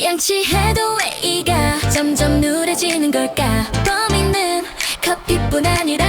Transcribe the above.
양치해도 왜 이가 점점 누래지는 걸까? 범인은 커피뿐 아니라